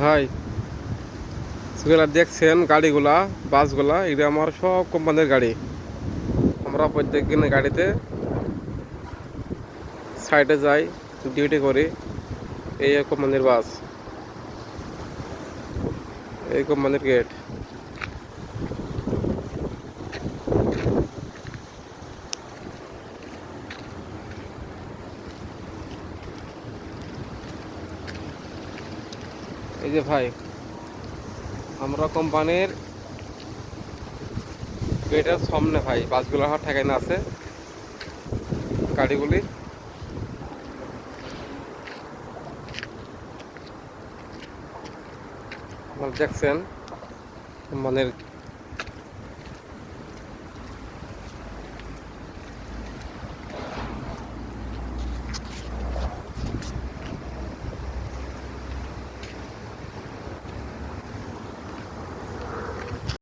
ভাই সেগুলা দেখছেন গাড়িগুলা, বাসগুলা, এগুলো আমার সব কোম্পানির গাড়ি। আমরা প্রত্যেক দিন গাড়িতে সাইডে যাই ডিউটি করি, এই কোম্পানির বাস। এই কোম্পানির গেট এই যে ভাই, আমরা কোম্পানির গেটের সামনে ভাই বাসগুলো হাট ঠেকাইনা আছে। গাড়িগুলি। দেখছেন কোম্পানির